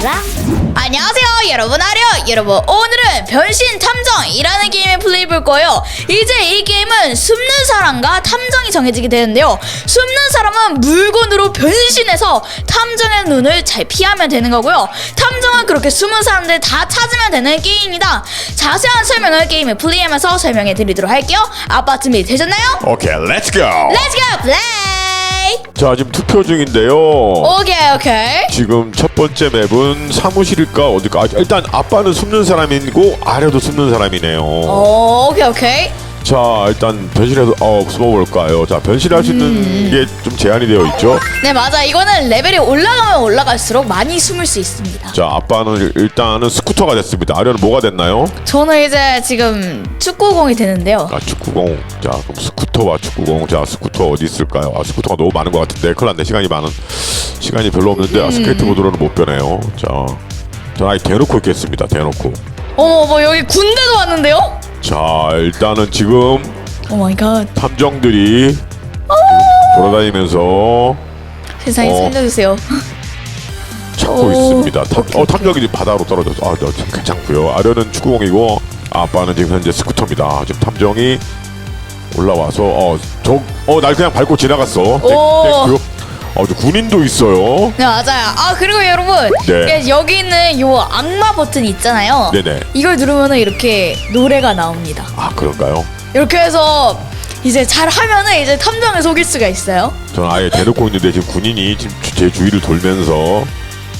사람 안녕하세요 여러분. 아려 여러분 오늘은 변신 탐정이라는 게임을 플레이해볼 거예요. 이제 이 게임은 숨는 사람과 탐정이 정해지게 되는데요. 숨는 사람은 물건으로 변신해서 탐정의 눈을 잘 피하면 되는 거고요. 탐정은 그렇게 숨은 사람들 다 찾으면 되는 게임입니다. 자세한 설명을 게임을 플레이하면서 설명해 드리도록 할게요. 아빠 준비 되셨나요? 오케이, 렛츠 고. 자, 지금 투표 중인데요. 오케이 오케이 지금 첫 번째 맵은 사무실일까 어딜까? 아, 일단 아빠는 숨는 사람이고 아래도 숨는 사람이네요. 오, 오케이 오케이 자, 일단 변신해서 어, 숨어볼까요? 자, 변신할 수 있는 음. 게좀 제한이 되어 있죠. 네 맞아 이거는 레벨이 올라가면 올라갈수록 많이 숨을 수 있습니다 자, 아빠는 일- 일단은 스쿠터가 됐습니다. 아래는 뭐가 됐나요? 저는 이제 지금 축구공이 되는데요 아, 축구공. 자, 그럼 스쿠터와 축구공. 자, 스쿠터 어디 있을까요? 아, 스쿠터가 너무 많은 것 같은데. 큰일 났네. 시간이 많은. 시간이 별로 없는데, 아, 스케이트보드로는 못 변해요. 자, 전 아예 대놓고 있겠습니다. 대놓고. 어머 뭐 여기 군대도 왔는데요? 자, 일단은 지금 오 마이 갓 탐정들이 돌아다니면서 세상에 어. 살려주세요 찾고 오, 있습니다. 탐, 오케이, 어, 탐정이 지금 바다로 떨어졌어. 아, 너 지금 괜찮고요. 아래는 축구공이고 아빠는 지금 현재 스쿠터입니다. 지금 탐정이 올라와서 어, 저, 어, 날 그냥 밟고 지나갔어. 네, 오. 그, 어, 저 군인도 있어요. 네 맞아요 아 그리고 여러분 네. 예, 여기 있는 요 악마 버튼 있잖아요 네네. 이걸 누르면 이렇게 노래가 나옵니다 아, 그런가요? 이렇게 해서 이제 잘 하면은 이제 탐정을 속일 수가 있어요 저는 아예 대놓고 있는데 지금 군인이 지금 주- 제 주위를 돌면서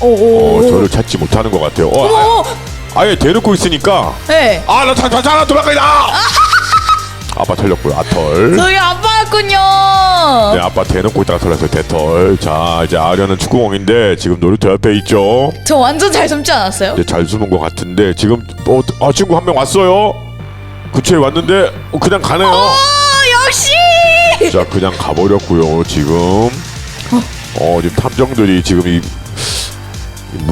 오오 어, 저를 찾지 못하는 것 같아요. 어, 오 아, 아예 대놓고 있으니까 네 아, 나 자, 자, 자, 돌아가야 아빠 털렸고요. 아털. 저기 아빠 였군요 네, 아빠 대놓고 있다가 털렸어요. 대털. 자, 이제 아려는 축구공인데 지금 놀이터 옆에 있죠. 저 완전 잘 숨지 않았어요? 이제 잘 숨은 것 같은데 지금 어, 아, 친구 한 명 왔어요. 근처에 왔는데 어, 그냥 가네요. 어 역시 자, 그냥 가버렸고요. 지금 어, 지금 탐정들이 지금 이이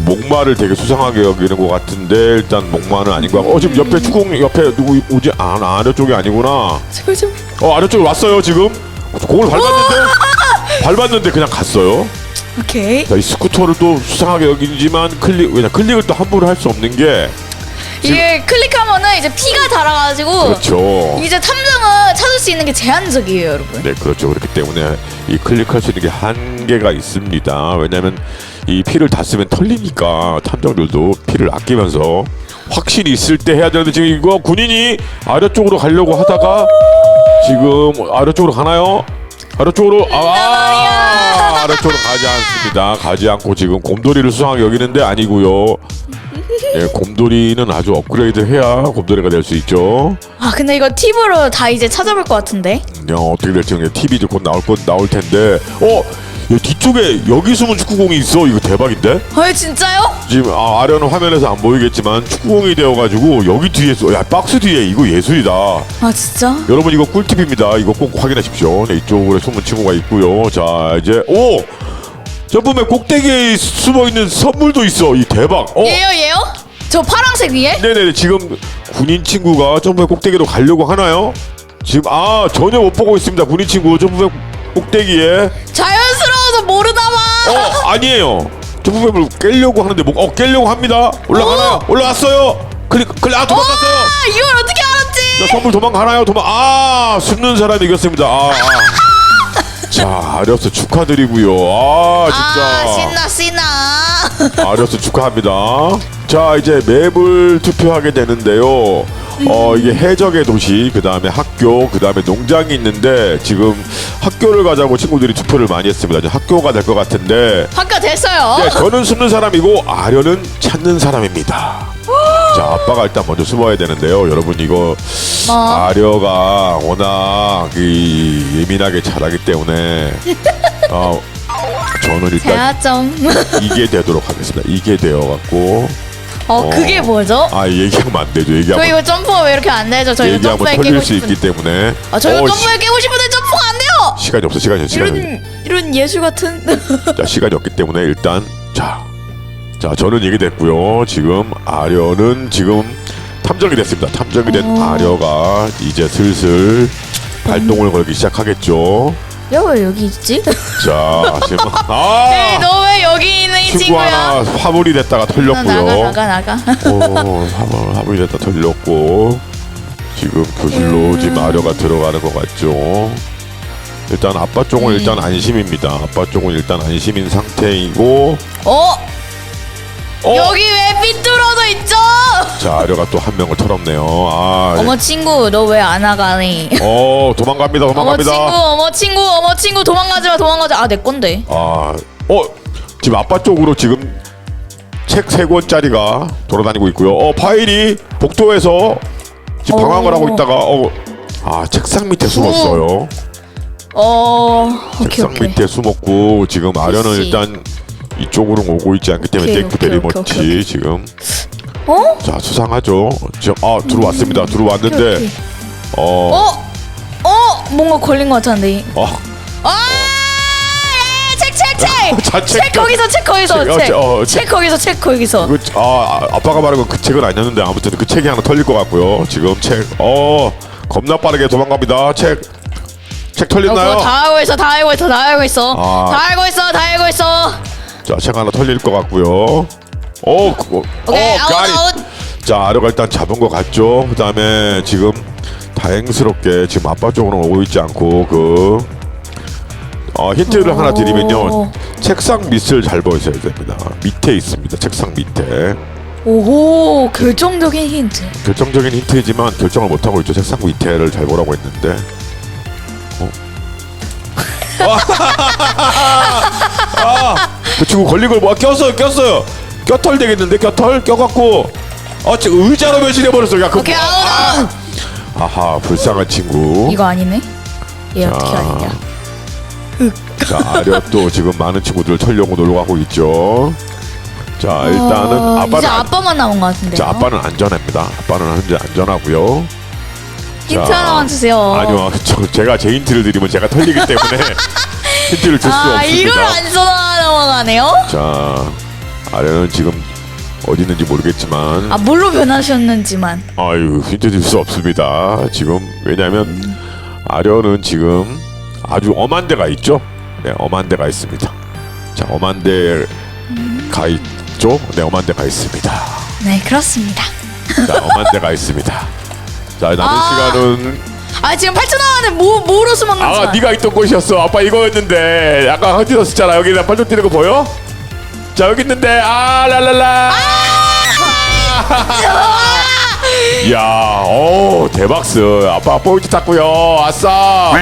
목마를 되게 수상하게 여기는 것 같은데 일단 목마는 아닌 것 같고 어 지금 옆에 축구공 옆에 누구 오지 아 아래 쪽이 아니구나 제발 좀 어 아래쪽에 왔어요 지금. 공을 밟았는데? 밟았는데 그냥 갔어요. 오케이. 자, 이 스쿠터를 또 수상하게 여기지만 클릭 왜냐 클릭을 또 함부로 할 수 없는 게 이게 클릭하면은 이제 피가 달아가지고 그렇죠. 이제 탐정은 찾을 수 있는 게 제한적이에요 여러분. 네, 그렇죠. 그렇기 때문에 이 클릭할 수 있는 게 한계가 있습니다. 왜냐하면 이 피를 다 쓰면 털리니까 탐정들도 피를 아끼면서 확실히 있을 때 해야 되는데 지금 이거 군인이 아래쪽으로 가려고 하다가 지금 아래쪽으로 가나요? 아래쪽으로 아 아래쪽으로 가지 않습니다. 가지 않고 지금 곰돌이를 수상하게 여기는데 아니고요. 예, 곰돌이는 아주 업그레이드 해야 곰돌이가 될 수 있죠. 아 근데 이거 팁으로 다 이제 찾아볼 것 같은데 야, 어떻게 될지 모르겠 TV도 곧 나올 건 나올 텐데. 어, 야, 뒤쪽에 여기 숨은 축구공이 있어. 이거 대박인데? 어 진짜요? 지금 아, 아래는 화면에서 안 보이겠지만 축구공이 되어가지고 여기 뒤에 서 야, 박스 뒤에 이거 예술이다. 아 진짜? 여러분 이거 꿀팁입니다. 이거 꼭 확인하십시오. 네, 이쪽으로 숨은 친구가 있고요. 자, 이제 오. 점프맨 꼭대기에 숨어 있는 선물도 있어. 이 대박. 어, 얘요 얘요? 저 파란색 위에? 네네네. 지금 군인 친구가 점프맨 꼭대기로 가려고 하나요? 지금 아 전혀 못 보고 있습니다. 군인 친구 점프맨 꼭대기에 자연스러워서 모르나 봐어 아니에요. 점프맵을 깨려고 하는데 뭐, 어 깨려고 합니다. 올라가나요? 올라왔어요. 클릭 클릭 아 도망갔어요. 아 이걸 어떻게 알았지? 자, 선물 도망가나요? 도망 아 숨는 사람이 이겼습니다. 아, 아. 자 아리어스 축하드리고요. 아 아 진짜 신나 신나 아리어스 축하합니다. 자 이제 맵을 투표하게 되는데요. 어 이게 해적의 도시 그 다음에 학교 그 다음에 농장이 있는데 지금 학교를 가자고 친구들이 투표를 많이 했습니다. 이제 학교가 될 것 같은데 학교 됐어요 네, 저는 숨는 사람이고 아려는 찾는 사람입니다. 자, 아빠가 일단 먼저 숨어야 되는데요. 여러분 이거 뭐? 아려가 워낙 이 예민하게 자라기 때문에 어, 저는 일단 좀 이게 되도록 하겠습니다. 이게 되어 갖고 어, 그게 뭐죠? 아, 얘기하면 안 되죠. 저 얘기하면 이거 점프가 왜 이렇게 안 되죠? 저 이거 얘기하면 점프에 깨고 수 싶은데 있기 때문에 아, 저 이거 어, 점프에 깨고 싶은데 점프가 안 돼요! 시, 시간이 없어. 시간이 없어. 시간이. 이런 이런 예술 같은 자, 시간이 없기 때문에 일단 자, 자 저는 얘기 됐고요. 지금 아려는 지금 탐정이 됐습니다. 탐정이 된 오. 아려가 이제 슬슬 발동을 걸기 시작하겠죠. 야왜 여기 있지? 자, 지금 네, 아, 너왜 여기 친구 친구야. 하나 화물이 됐다가 나 털렸고요. 나가 나가 나가. 오, 화물, 화물이 됐다 털렸고 지금 교실로 음. 지금 아려가 들어가는 것 같죠. 일단 아빠 쪽은 음. 일단 안심입니다. 아빠 쪽은 일단 안심인 상태이고 어? 어? 여기 왜 삐뚤어져 있죠? 자 아려가 또 한 명을 털었네요. 아, 어머 친구 너 왜 안 나가니? 어 도망갑니다. 어머 도망갑니다. 친구 어머 친구 어머 친구 도망가지 마 도망가지 마. 아내 건데. 아, 어 지금 아빠 쪽으로 지금 책 세 권짜리가 돌아다니고 있고요. 어 파일이 복도에서 지금 오. 방황을 하고 있다가 어, 아 책상 밑에 숨었어요. 어 오케이 책상 오케이. 밑에 숨었고 지금 아련은. 일단 이쪽으로 오고 있지 않기 때문에 오케이, 땡크 오케이, 베리머치 오케이, 오케이. 지금 어? 자 수상하죠. 지금 아 들어왔습니다. 들어왔는데 오케이. 어, 어? 어? 뭔가 걸린 것 같은데. 어, 아! 예, 책, 책, 책! 자, 책. 책 거기서, 책 거기서, 책, 어, 책. 어, 책 거기서, 책 거기서. 그, 아, 아, 아빠가 말한 건 그 책은 아니었는데 아무튼 그 책이 하나 털릴 것 같고요. 지금 책, 어, 겁나 빠르게 도망갑니다. 책, 책 어, 털렸나요? 그거 다 알고 있어, 다 알고 있어, 다 알고 있어. 아. 다 알고 있어, 다 알고 있어. 자, 책 하나 털릴 것 같고요. 어, 그거, 오케이, 어, 아웃, 가리. 아웃. 자, 아려가 일단 잡은 것 같죠. 그다음에 지금 다행스럽게 지금 아빠 쪽으로 오고 있지 않고 그 어, 힌트를 오. 하나 드리면요. 책상 밑을 잘 보셔야 됩니다. 밑에 있습니다. 책상 밑에. 오호, 결정적인 힌트. 결정적인 힌트이지만 결정을 못 하고 있죠. 책상 밑에를 잘 보라고 했는데. 어? 아, 그 친구 걸린 걸뭐 꼈어요, 꼈어요. 껴털 되겠는데 껴털 껴갖고 어 지금 의자로 변신해 버렸어. 야, 그 오케이, 아웃, 아웃. 아하 불쌍한 친구. 이거 아니네? 얘 어떻게 자. 아니냐? 자 아려 또 지금 많은 친구들 털려고 놀러 가고 있죠. 자 일단은 어, 아빠는 이제 안- 아빠만 남은 것 같은데요. 자 아빠는 안전합니다. 아빠는 현재 안전하고요. 힌트 자, 하나만 주세요. 아니요, 저, 제가 제 힌트를 드리면 제가 털리기 때문에 힌트를 줄 수 아, 이걸 없습니다. 안 써나 넘어가네요? 자, 아래는 지금 어디 있는지 모르겠지만, 아, 뭘로 변하셨는지만. 아유 힌트 줄 수 없습니다. 지금 왜냐하면 아련은 지금 아주 엄한 데가 있죠. 네, 엄한 데가 있습니다. 자, 엄한 데가 있죠. 네, 엄한 데가 있습니다. 네, 그렇습니다. 자, 엄한 데가 있습니다. 자, 남은 아. 시간은 아, 지금 8초 남았는데 뭐, 뭐로 숨었는지. 아, 네가 있던 곳이었어. 아빠 이거였는데 아까 쓰잖아. 여기 나 발톱 뛰는 거 보여? 자 여기 있는데 아 랄랄라. 야, 오 대박스. 아빠 포인트 탔고요. 아싸.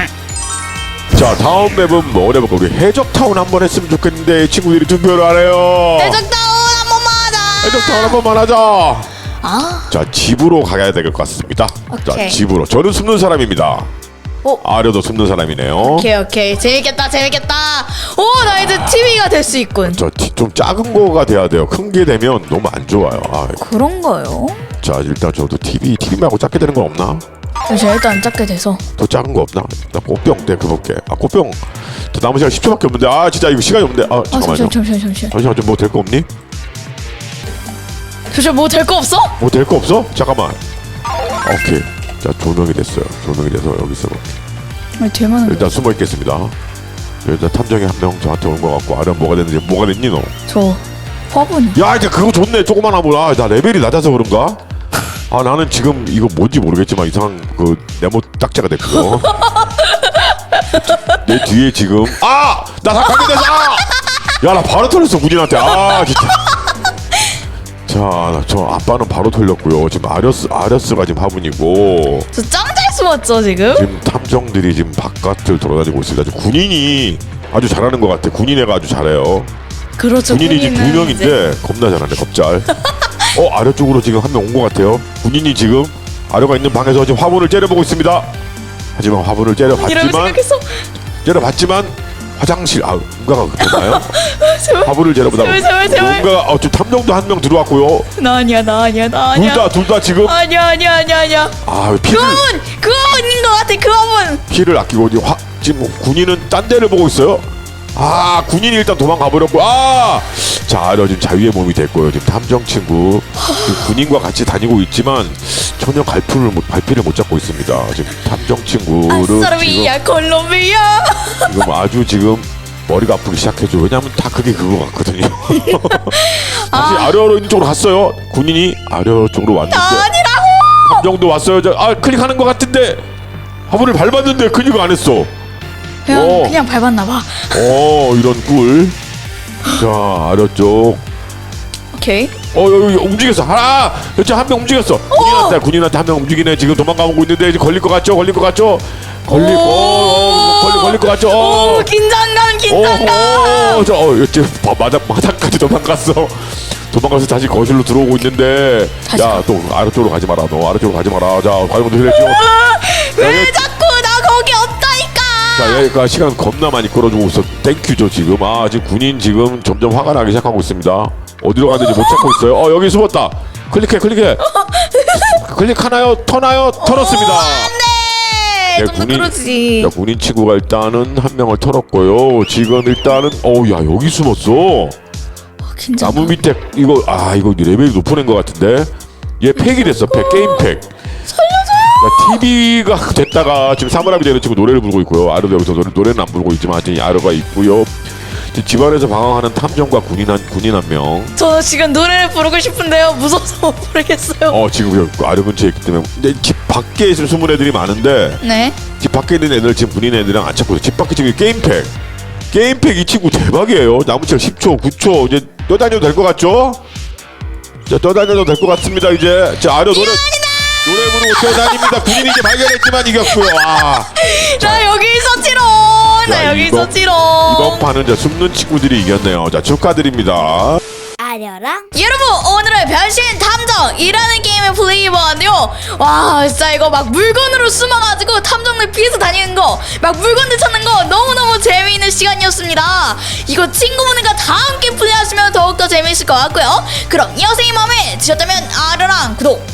자 다음 맵은 뭐 해볼까? 우리 해적타운 한 번 했으면 좋겠는데 친구들이 투표를 안 해요. 해적다운 한 번만 하자. 해적타운 한 번만 하자. 아, 자 집으로 가야 될 것 같습니다. 자 오케이. 집으로. 저는 숨는 사람입니다. 오. 아려도 숨는 사람이네요. 오케이 오케이 재밌겠다 재밌겠다. 오, 나 이제 TV가 될 수 있군. 저 좀 작은 거가 돼야 돼요. 큰 게 되면 너무 안 좋아요. 아, 그런가요? 자 일단 저도 TV TV 말고 작게 되는 거 없나? 제가 일단 작게 돼서. 더 작은 거 없나? 나 꽃병 때 그볼게. 아 꽃병. 저 남은 시간 10초밖에 없는데 아 진짜 이거 시간이 없는데 아 아, 잠깐만요. 잠시만 잠시만 잠시만. 잠시만 좀 뭐 될 거 없니? 잠시만 뭐 될 거 없어? 뭐 될 거 없어? 잠깐만. 오케이. 자 조명이 됐어요. 조명이 돼서 여기서 아니 되면 일단 숨어 있겠습니다. 일단 탐정이 한 명 저한테 온 거 같고 아련 뭐가 됐는지 뭐가 됐니 너? 저 화분이. 야 이제 그거 좋네 조그만 화분 아나 레벨이 낮아서 그런가? 아 나는 지금 이거 뭔지 모르겠지만 이상한 그 네모 딱지가 됐고. 내 뒤에 지금 아나 사탕이 됐어! 야나 바로 털렸어 군인한테. 아 진짜. 자저 아빠는 바로 털렸고요. 지금 아려스 아려스가 지금 화분이고. 저짱잘 숨었죠 지금? 지금 탐정들이 지금 바깥을 돌아다니고 있습니다. 지금 군인이 아주 잘하는 것 같아. 군인 애가 아주 잘해요. 그렇죠. 군인이 지금 두 군인은 명인데 겁나 잘하네 겁잘 어 아래 쪽으로 지금 한 명 온 것 같아요 군인이 지금 아래가 있는 방에서 지금 화분을 째려보고 있습니다 하지만 화분을 이라고 째려봤지만 생각했어. 째려봤지만 화장실 아 뭔가가 그렇게 나요 제발. 화분을 째려보다가 제발, 제발, 제발. 뭔가 어, 지금 탐정도 한 명 들어왔고요 나 아니야 나 아니야 나 둘 아니야. 다 둘 다 지금 아니야 아니야 아니야 아니야. 아 피를 그 화분 그 화분인 것 같아 그 화분. 피를 아끼고 지금, 화, 지금 군인은 딴 데를 보고 있어요. 아 군인이 일단 도망가 버렸고 아자 아려 지금 자유의 몸이 됐고요 지금 탐정 친구 지금 군인과 같이 다니고 있지만 전혀 갈피를 못 발피를 못 잡고 있습니다 지금 탐정 친구를 지금, 콜롬비아. 지금 아주 지금 머리가 아프기 시작해줘. 왜냐면 다 그게 그거 같거든요. 다시 아래로 있는 쪽으로 갔어요. 군인이 아래 쪽으로 왔는데 아니라고. 함정도 왔어요. 저, 아 클릭하는 것 같은데 화물을 밟았는데 클릭을 안 했어. 그냥 오. 그냥 밟았나 봐. 어 이런 꿀. 자 아래 쪽. 오케이. 어 여기 움직였어. 하나. 여기 한명 움직였어. 군인한테 군인한테 한 명 움직이네. 지금 도망가고 있는데 이제 걸릴 것 같죠? 걸릴 것 같죠? 걸릴 거. 어, 어, 걸릴 걸릴 것 같죠? 어. 오 긴장감 어, 긴장감. 어, 저, 어, 이제 마당 마당까지 도망갔어. 도망가서 다시 거실로 들어오고 있는데, 다시 야, 또 아래쪽으로 가지 마라. 너 아래쪽으로 가지 마라. 자, 과연 힐레 죠왜 자꾸 나 거기. 자, 여기가 시간 겁나 많이 끌어주고 있어. 땡큐죠 지금. 아, 지금 군인 지금 점점 화가 나기 시작하고 있습니다. 어디로 가는지 못 찾고 있어요. 어, 여기 숨었다. 클릭해, 클릭해. 클릭하나요? 터나요? 털었습니다. 네, 군인- 그러지. 야, 군인 친구가 일단은 한 명을 털었고요. 지금 일단은, 어우, 야, 여기 숨었어. 긴장. 나무 밑에 이거 아 이거 레벨이 높은 애인 것 같은데 얘 팩이 됐어 팩 게임 팩 살려줘요 TV가 됐다가 지금 사물함이 되는 친구 노래를 부르고 있고요. 아르도 여기서 노래, 노래는 안 부르고 있지만 이 아르가 있고요. 지금 집안에서 방황하는 탐정과 군인 한 군인 한 명. 저 지금 노래를 부르고 싶은데요. 무서워서 못 부르겠어요. 어 지금 여기 아르 근처에 있기 때문에. 근데 집 밖에 있을 숨은 애들이 많은데 네. 집 밖에 있는 애들 지금 군인 애들이랑 안 찾고 있어요. 집 밖에 지금 게임 팩. 게임 팩 이 친구 대박이에요. 나무철 10초 9초. 이제 떠다녀도 될 것 같죠? 자 떠다녀도 될 것 같습니다 이제. 자 아려 노래 노래 부르고 떠다닙니다. 군인이 이제 발견했지만 이겼고요. 아, 나 여기 있었지롱. 자, 나 여기 이번- 있었지롱. 이번 판은 자 숨는 친구들이 이겼네요. 자 축하드립니다. 아려랑? 여러분 오늘은 변신 탐정이라는 게임을 플레이해봤는데요 와 진짜 이거 막 물건으로 숨어가지고 탐정들 피해서 다니는 거 막 물건들 찾는 거 너무너무 재미있는 시간이었습니다. 이거 친구분들과 다 함께 플레이하시면 더욱더 재미있을 것 같고요. 그럼 이 영상이 마음에 드셨다면 알아랑 구독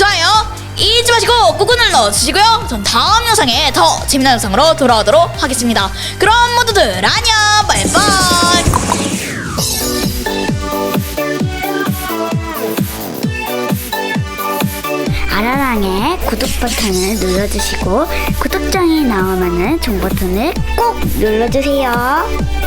좋아요. 잊지 마시고 꾹꾹 눌러주시고요. 전 다음 영상에 더 재미난 영상으로 돌아오도록 하겠습니다. 그럼 모두들 안녕. 바이바이. 아라랑의 구독 버튼을 눌러주시고 구독장이 나오면은 종 버튼을 꼭 눌러주세요.